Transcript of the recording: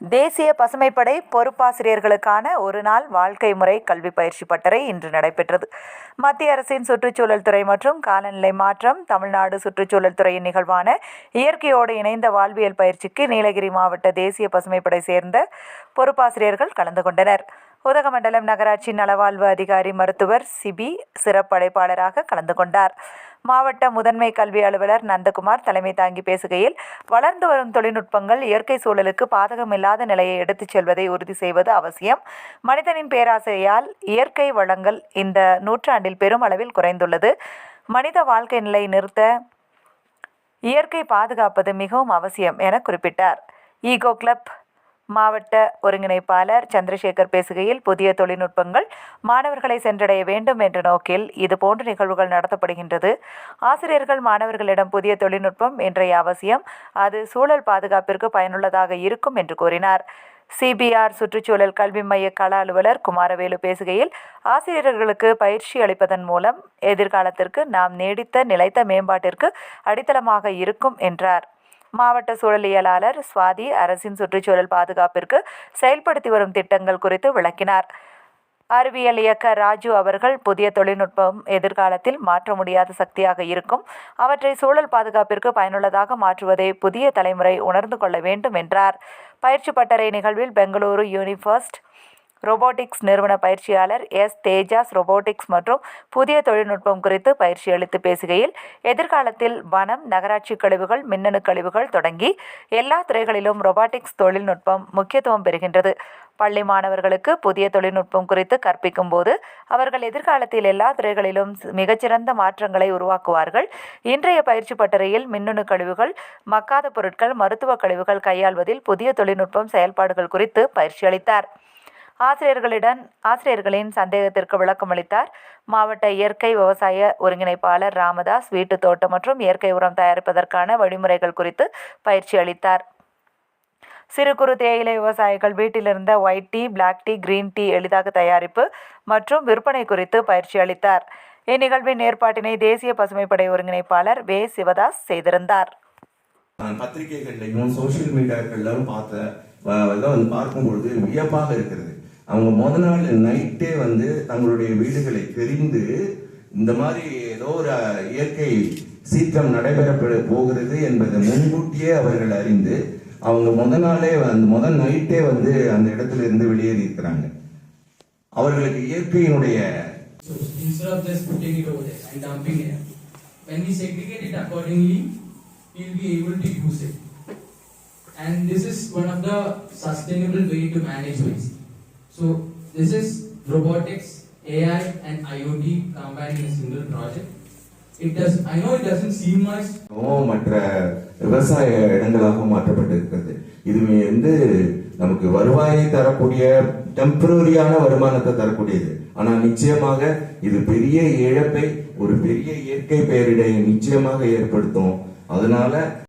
தேசிய பசுமைப்படை பொறுப்பாசிரியர்களுக்கான ஒரு நாள் வாழ்க்கை முறை கல்வி பயிற்சி பட்டறை இன்று நடைபெற்றது. மத்திய அரசின் சுற்றுச்சூழல் துறை மற்றும் காலநிலை மாற்றம் தமிழ்நாடு சுற்றுச்சூழல் துறையின் நிகழ்வான இயற்கையோடு இணைந்த வாழ்வியல் பயிற்சிக்கு நீலகிரி மாவட்ட தேசிய பசுமைப்படை சேர்ந்த பொறுப்பாசிரியர்கள் கலந்து கொண்டனர். உதகமண்டலம் நகராட்சி நலவாழ்வு அதிகாரி மருத்துவர் சிபி சிறப்படைப்பாளராக கலந்து கொண்டார். மாவட்ட முதன்மை கல்வி அலுவலர் நந்தகுமார் தலைமை தாங்கி பேசுகையில் வளர்ந்து வரும் தொழில்நுட்பங்கள் இயற்கை சூழலுக்கு பாதகமில்லாத நிலையை எடுத்துச் செல்வதை உறுதி செய்வது அவசியம். மனிதனின் பேராசையால் இயற்கை வளங்கள் இந்த நூற்றாண்டில் பெருமளவில் குறைந்துள்ளது. மனித வாழ்க்கை நிலை நிறுத்த இயற்கை பாதுகாப்பது மிகவும் அவசியம் என குறிப்பிட்டார். ஈகோ கிளப் மாவட்ட ஒருங்கிணைப்பாளர் சந்திரசேகர் பேசுகையில் புதிய தொழில்நுட்பங்கள் மாணவர்களை சென்றடைய வேண்டும் என்ற நோக்கில் இதுபோன்ற நிகழ்வுகள் நடத்தப்படுகின்றது. ஆசிரியர்கள் மாணவர்களிடம் புதிய தொழில்நுட்பம் இன்றைய அவசியம். அது சூழல் பாதுகாப்பிற்கு பயனுள்ளதாக இருக்கும் என்று கூறினார். சிபிஆர் சுற்றுச்சூழல் கல்வி மைய கள அலுவலர் குமாரவேலு பேசுகையில் ஆசிரியர்களுக்கு பயிற்சி அளிப்பதன் மூலம் எதிர்காலத்திற்கு நாம் நீடித்த நிலைத்த மேம்பாட்டிற்கு அடித்தளமாக இருக்கும் என்றார். மாவட்ட சூழலியலாளர் சுவாதி அரசின் சுற்றுச்சூழல் பாதுகாப்பிற்கு செயல்படுத்தி வரும் திட்டங்கள் குறித்து விளக்கினார். அறிவியல் இயக்க ராஜு அவர்கள் புதிய தொழில்நுட்பம் எதிர்காலத்தில் மாற்ற முடியாத சக்தியாக இருக்கும். அவற்றை சூழல் பாதுகாப்பிற்கு பயனுள்ளதாக மாற்றுவதை புதிய தலைமுறை உணர்ந்து கொள்ள வேண்டும் என்றார். பயிற்சி பட்டறை நிகழ்வில் பெங்களூரு யூனிஃபர்ஸ்ட் ரோபோட்டிக்ஸ் நிறுவன பயிற்சியாளர் எஸ் தேஜாஸ் ரோபோட்டிக்ஸ் மற்றும் புதிய தொழில்நுட்பம் குறித்து பயிற்சி அளித்து பேசுகையில் எதிர்காலத்தில் வனம் நகராட்சி கழிவுகள் மின்னணு கழிவுகள் தொடங்கி எல்லா துறைகளிலும் ரோபோட்டிக்ஸ் தொழில்நுட்பம் முக்கியத்துவம் பெறுகின்றது. பள்ளி மாணவர்களுக்கு புதிய தொழில்நுட்பம் குறித்து கற்பிக்கும் போது அவர்கள் எதிர்காலத்தில் எல்லா துறைகளிலும் மிகச்சிறந்த மாற்றங்களை உருவாக்குவார்கள். இன்றைய பயிற்சி பட்டறையில் மின்னணு கழிவுகள் மக்காத பொருட்கள் மருத்துவ கழிவுகள் கையாள்வதில் புதிய தொழில்நுட்பம் செயல்பாடுகள் குறித்து பயிற்சி அளித்தார். ஆசிரியர்களிடம் ஆசிரியர்களின் சந்தேகத்திற்கு விளக்கம் அளித்தார். மாவட்ட இயற்கை விவசாய ஒருங்கிணைப்பாளர் ராமதாஸ் வீட்டு தோட்டம் மற்றும் இயற்கை உரம் தயாரிப்பதற்கான வழிமுறைகள் குறித்து பயிற்சி அளித்தார். சிறு குறு தேயிலை விவசாயிகள் வீட்டிலிருந்த white tea black tea green tea எளிதாக தயாரிப்பு மற்றும் விற்பனை குறித்து பயிற்சி அளித்தார். இந்நிகழ்வின் ஏற்பாட்டினை தேசிய பசுமைப்படை ஒருங்கிணைப்பாளர் வே. சிவதாஸ் செய்திருந்தார். நான் பத்திரிகைகள்லையும் சோசியல் மீடியாக்கள்லாம் பார்த்த வந்து பார்க்கும்பொழுது வியப்பாக இருக்கிறது. அவங்க முத நாள் நைட்டே வந்து தங்களுடைய வீடுகளை தெரிந்து இந்த மாதிரி ஏதோ ஒரு இயற்கை சீற்றம் நடைபெற போகிறது என்பதை முன்கூட்டியே அவர்கள் அறிந்து அவங்க முத நாளே வந்து முதல் நைட்டே வந்து அந்த இடத்துல இருந்து வெளியேறி இருக்கிறாங்க அவர்களுக்கு இயற்கையினுடைய So instead of just putting it over there and dumping it, when we segregate it accordingly, we'll be able to use it. And this is one of the sustainable way to manage waste. So this is robotics, AI and IoT combined in a single project. It does, I know it doesn't seem much, மற்ற விவசாய இடங்களாகவும் மாற்றப்பட்டிருக்கிறது. இது வந்து நமக்கு வருவாயை தரக்கூடிய டெம்பரரியான வருமானத்தை தரக்கூடியது. ஆனால் நிச்சயமாக இது பெரிய இழப்பை ஒரு பெரிய இயற்கை பேரிடையை நிச்சயமாக ஏற்படுத்தும். அதனால